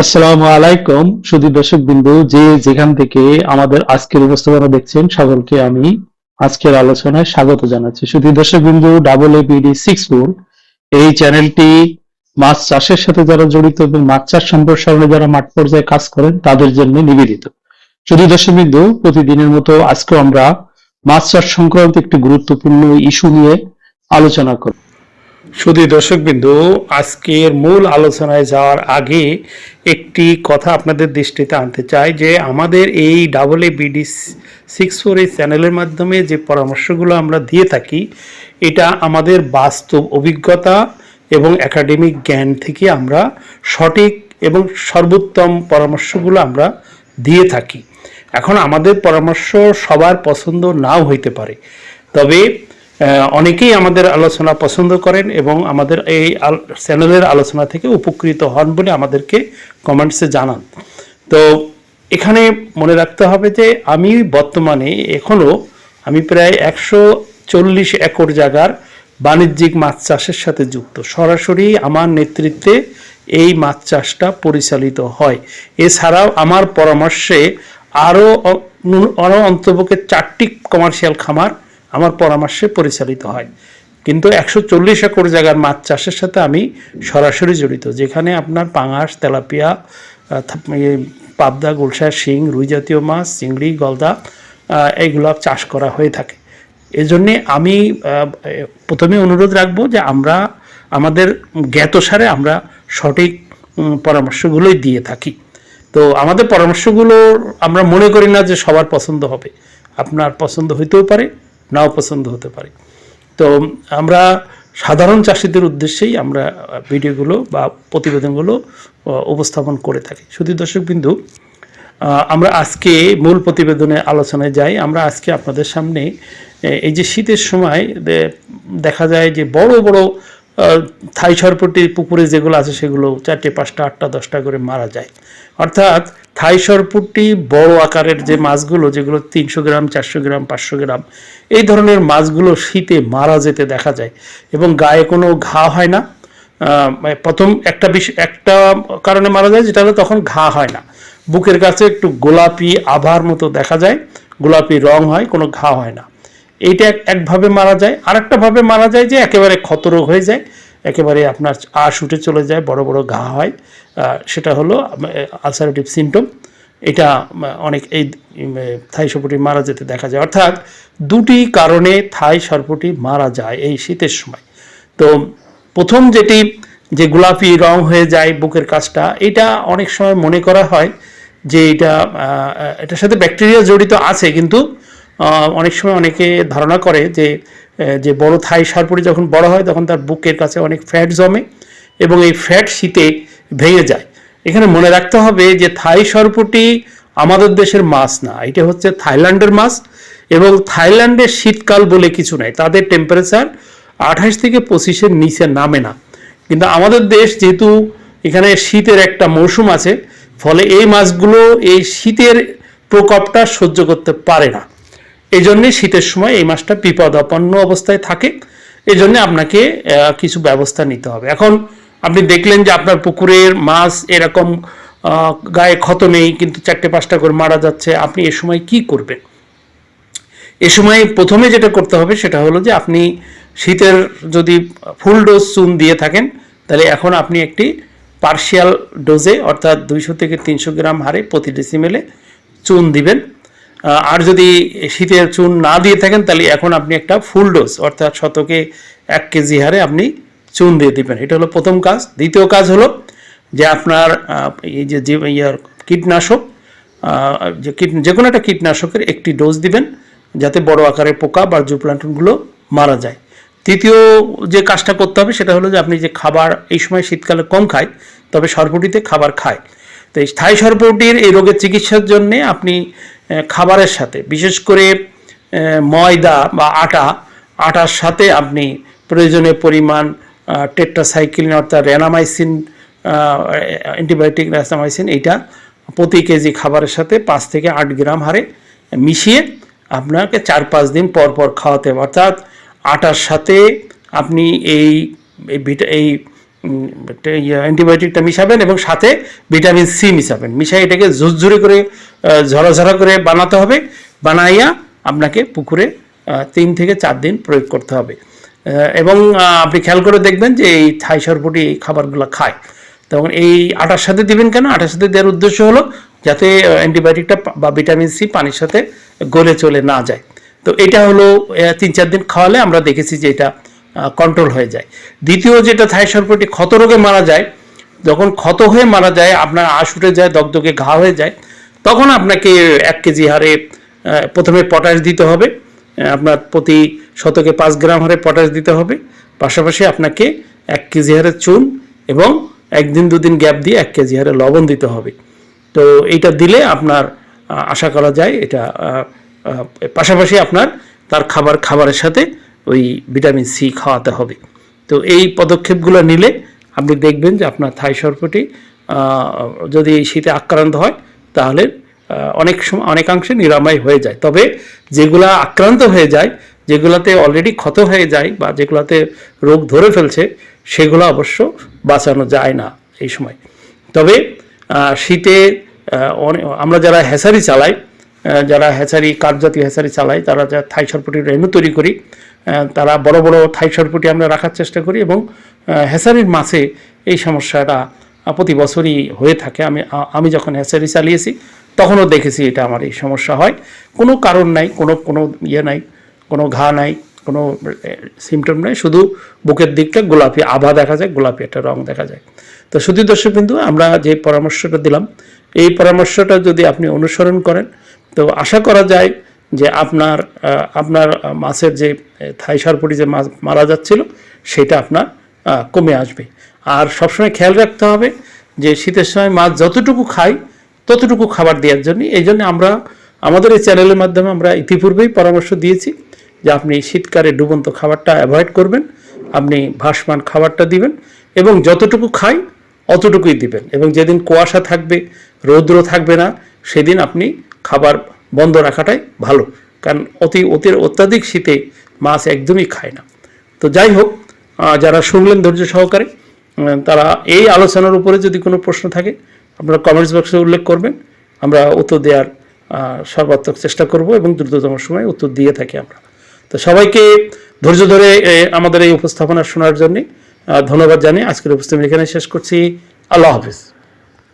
আসসালামু আলাইকুম শুধু দর্শক বিন্দু। যে যেখান থেকে আমাদের আজকের উপস্থাপনা দেখছেন, সকলকে আমি আজকের আলোচনায় স্বাগত জানাচ্ছি। শুধু দর্শক বিন্দু ডাবল এপিডি সিক্স ফোর এই চ্যানেলটি মাছ চাষের সাথে যারা জড়িত এবং মাছ চাষ সম্প্রসারণে যারা মাঠ পর্যায়ে কাজ করেন, তাদের জন্য নিবেদিত। শুধু দর্শক বিন্দু, প্রতিদিনের মতো আজকে আমরা মাছ চাষ সংক্রান্ত একটি গুরুত্বপূর্ণ ইস্যু নিয়ে আলোচনা করব। শুধু দর্শকবিন্দু, আজকের মূল আলোচনায় যাওয়ার আগে একটি কথা আপনাদের দৃষ্টিতে আনতে চাই যে আমাদের এই double A BD six four এই চ্যানেলের মাধ্যমে যে পরামর্শগুলো আমরা দিয়ে থাকি, এটা আমাদের বাস্তব অভিজ্ঞতা এবং একাডেমিক জ্ঞান থেকে আমরা সঠিক এবং সর্বোত্তম পরামর্শগুলো আমরা দিয়ে থাকি। এখন আমাদের পরামর্শ সবার পছন্দ নাও হইতে পারে। তবে অনেকেই আমাদের আলোচনা পছন্দ করেন এবং আমাদের এই চ্যানেলের আলোচনা থেকে উপকৃত হন বলে আমাদেরকে কমেন্টসে জানান। তো এখানে মনে রাখতে হবে যে আমি বর্তমানে এখনও আমি প্রায় একশো চল্লিশ একর জায়গার বাণিজ্যিক মাছ চাষের সাথে যুক্ত। সরাসরি আমার নেতৃত্বে এই মাছ চাষটা পরিচালিত হয়। এছাড়াও আমার পরামর্শে আরও আরও অন্তপক্ষে চারটি কমার্শিয়াল খামার আমার পরামর্শে পরিচালিত হয়। কিন্তু একশো চল্লিশ একর জায়গার মাছ চাষের সাথে আমি সরাসরি জড়িত, যেখানে আপনার পাঙাশ, তেলাপিয়া পাবদা গুলশা শিং, রুই জাতীয় মাছ, চিংড়ি, গলদা এইগুলো চাষ করা হয়ে থাকে। এজন্যে আমি প্রথমে অনুরোধ রাখব যে আমরা, আমাদের জ্ঞাতসারে আমরা সঠিক পরামর্শগুলোই দিয়ে থাকি। তো আমাদের পরামর্শগুলো আমরা মনে করি না যে সবার পছন্দ হবে। আপনার পছন্দ হইতেও পারে নাও পছন্দ হতে পারে। তো আমরা সাধারণ চাষিদের উদ্দেশ্যেই আমরা ভিডিওগুলো বা প্রতিবেদনগুলো উপস্থাপন করে থাকি। শুধু দর্শক বিন্দু আমরা আজকে মূল প্রতিবেদনে আলোচনায় যাই। আমরা আজকে আপনাদের সামনে এই যে শীতের সময় দেখা যায় যে বড় বড় থাই সরপটি পুকুরে যেগুলো আছে সেগুলো চারটে, পাঁচটা, আটটা, দশটা করে মারা যায়। অর্থাৎ থাই সরপুটি বড় আকারের যে মাছগুলো, যেগুলো তিনশো গ্রাম, চারশো গ্রাম, পাঁচশো গ্রাম, এই ধরনের মাছগুলো শীতে মারা যেতে দেখা যায় এবং গায়ে কোনো ঘা হয় না। মানে প্রথম একটা বিষ, একটা কারণে মারা যায় যেটা হলো তখন ঘা হয় না। বুকের কাছে একটু গোলাপি আভার মতো দেখা যায়, গোলাপি রং হয়, কোনো ঘা হয় না। এইটা এক- একভাবে মারা যায়। আরেকটা ভাবে মারা যায় যে একেবারে ক্ষতরোগ হয়ে যায়, একেবারে আপনার আশ উঠে চলে যায়, বড় বড় ঘা হয়। সেটা হলো আলসারেটিভ সিমটম এটা অনেক এই থাই সর্পটি মারা যেতে দেখা যায়। অর্থাৎ দুটি কারণে থাই সর্পটি মারা যায় এই শীতের সময়। তো প্রথম যেটি, যে গোলাপি রং হয়ে যায় বুকের কাছটা এটা অনেক সময় মনে করা হয় যে এটা এটার সাথে ব্যাকটেরিয়া জড়িত আছে, কিন্তু অনেক সময় অনেকে ধারণা করে যে যে বড় থাই সারপুরি যখন বড় হয় তখন তার বুকের কাছে অনেক ফ্যাট জমে এবং এই ফ্যাট শীতে ভেঙে যায়। এখানে মনে রাখতে হবে যে থাই সরপুটি আমাদের দেশের মাছ না, এটা হচ্ছে থাইল্যান্ডের মাছ এবং থাইল্যান্ডের শীতকাল বলে কিছু নাই, তাদের টেম্পারেচার আঠাশ থেকে পঁচিশের নিচে নামে না। কিন্তু আমাদের দেশ যেহেতু এখানে শীতের একটা মৌসুম আছে, ফলে এই মাছগুলো এই শীতের প্রকোপটা সহ্য করতে পারে না। এই জন্যে শীতের সময় এই মাছটা বিপদাপন্ন অবস্থায় থাকে। এই জন্য আপনাকে কিছু ব্যবস্থা নিতে হবে। এখন আপনি দেখলেন যে আপনার পুকুরের মাছ এরকম গায়ে ক্ষত নেই, কিন্তু চারটে পাঁচটা করে মারা যাচ্ছে। আপনি এ সময় কি করবেন? এ সময় প্রথমে যেটা করতে হবে সেটা হলো যে আপনি শীতের যদি ফুল ডোজ চুন দিয়ে থাকেন, তাহলে এখন আপনি একটি পার্শিয়াল ডোজে অর্থাৎ দুইশো থেকে তিনশো গ্রাম হারে প্রতি ডেসিমেলে চুন দিবেন। আর যদি শীতের চুন না দিয়ে থাকেন, তাহলে এখন আপনি একটা ফুল ডোজ, অর্থাৎ শতকে এক কেজি হারে আপনি চুন দিয়ে দিবেন। এটা হলো প্রথম কাজ। দ্বিতীয় কাজ হলো যে আপনার এই যে ইয়ার কীটনাশক যে কীট যে কোনো একটা কীটনাশকের একটি ডোজ দিবেন, যাতে বড় আকারের পোকা বা জুপ্লান্টনগুলো মারা যায়। তৃতীয় যে কাজটা করতে হবে, সেটা হলো যে আপনি যে খাবার এই সময় শীতকালে কম খায়, তবে সরপুটিতে খাবার খায়। তো এই স্থায়ী সর্পটির এই রোগের চিকিৎসার জন্যে আপনি খাবারের সাথে, বিশেষ করে ময়দা বা আটা, আটার সাথে আপনি প্রয়োজনীয় পরিমাণ টেট্রাসাইক্লিন অর্থাৎ রেনামাইসিন অ্যান্টিবায়োটিক রেনামাইসিন এইটা প্রতি কেজি খাবারের সাথে পাঁচ থেকে আট গ্রাম হারে মিশিয়ে আপনাকে চার পাঁচ দিন পর পর খাওয়াতে হবে। অর্থাৎ আটার সাথে আপনি এই এই অ্যান্টিবায়োটিকটা মিশাবেন এবং সাথে ভিটামিন সি মিশাবেন। মিশাই এটাকে ঝুরঝুরে করে ঝরাঝরা করে বানাতে হবে। বানাইয়া আপনাকে পুকুরে তিন থেকে চার দিন প্রয়োগ করতে হবে। এবং আপনি খেয়াল করে দেখবেন যে এই থাই সরপুটি এই খাবারগুলো খায়। তখন এই আটার সাথে দিবেন কেন? আটার সাথে দেওয়ার উদ্দেশ্য হলো যাতে অ্যান্টিবায়োটিকটা বা ভিটামিন সি পানির সাথে গলে চলে না যায়। তো এটা হলো তিন চার দিন খাওয়ালে আমরা দেখেছি যে এটা কন্ট্রোল হয়ে যায়। দ্বিতীয় যেটা থাই সর্পটি ক্ষত রোগে মারা যায়, যখন ক্ষত হয়ে মারা যায়, আপনার আশ উঠে যায়, দগদগে ঘা হয়ে যায়, তখন আপনাকে এক কেজি হারে প্রথমে পটাশ দিতে হবে। আপনার প্রতি শতকে পাঁচ গ্রাম হারে পটাশ দিতে হবে। পাশাপাশি আপনাকে এক কেজি হারে চুন এবং একদিন দুদিন গ্যাপ দিয়ে এক কেজি হারে লবণ দিতে হবে। তো এইটা দিলে আপনার আশা করা যায়, এটা পাশাপাশি আপনার তার খাবার, খাবারের সাথে ওই ভিটামিন সি খাওয়াতে হবে। তো এই পদক্ষেপগুলো নিলে আপনি দেখবেন যে আপনার থাই সর্পটি যদি এই শীতে আক্রান্ত হয়, তাহলে অনেক সময় অনেকাংশে নিরাময় হয়ে যায়। তবে যেগুলা আক্রান্ত হয়ে যায়, যেগুলাতে অলরেডি ক্ষত হয়ে যায় বা যেগুলাতে রোগ ধরে ফেলছে, সেগুলো অবশ্য বাঁচানো যায় না এই সময়। তবে শীতে আমরা যারা হ্যাচারি চালাই যারা হ্যাচারি কাঠজাতীয় হ্যাচারি চালাই তারা যা থাই সরপুটির রেণু তৈরি করি তারা বড় বড় থাই সরপুটি আমরা রাখার চেষ্টা করি এবং হ্যাচারির মাছে এই সমস্যাটা প্রতি বছরই হয়ে থাকে। আমি আমি যখন হ্যাচারি চালিয়েছি, তখনও দেখেছি এটা আমার এই সমস্যা হয়। কোনো কারণ নাই, কোনো কোনো ইয়ে নাই, কোনো ঘা নাই, কোনো সিমটম নাই, শুধু বুকের দিকটা গোলাপি, আভা দেখা যায়, গোলাপি একটা রং দেখা যায়। তো শুধু দর্শক বিন্দু আমরা যে পরামর্শটা দিলাম, এই পরামর্শটা যদি আপনি অনুসরণ করেন তো আশা করা যায় যে আপনার আপনার মাছের যে থাই সারপুরি যে মাছ মারা যাচ্ছিল, সেটা আপনার কমে আসবে। আর সবসময় খেয়াল রাখতে হবে যে শীতের সময় মাছ যতটুকু খায় ততটুকু খাবার দেওয়ার জন্য। এই জন্য আমরা, আমাদের এই চ্যানেলের মাধ্যমে আমরা ইতিপূর্বেই পরামর্শ দিয়েছি যে আপনি শীতকালে ডুবন্ত খাবারটা অ্যাভয়েড করবেন, আপনি ভাসমান খাবারটা দিবেন এবং যতটুকু খাই, অতটুকুই দিবেন। এবং যেদিন কুয়াশা থাকবে, রৌদ্র থাকবে না, সেদিন আপনি খাবার বন্ধ রাখাটাই ভালো। কারণ অতি অতি, অত্যাধিক শীতে মাছ একদমই খায় না। তো যাই হোক যারা শুনলেন ধৈর্য সহকারে তারা এই আলোচনার উপরে যদি কোনো প্রশ্ন থাকে, আপনারা কমেন্টস বক্সে উল্লেখ করবেন। আমরা উত্তর দেওয়ার সর্বাত্মক চেষ্টা করব এবং দ্রুততম সময়ে উত্তর দিয়ে থাকি আমরা। তো সবাইকে ধৈর্য ধরে আমাদের এই উপস্থাপনা শোনার জন্যে ধন্যবাদ জানিয়ে আজকের উপস্থাপনা এখানে শেষ করছি। আল্লাহ হাফিজ।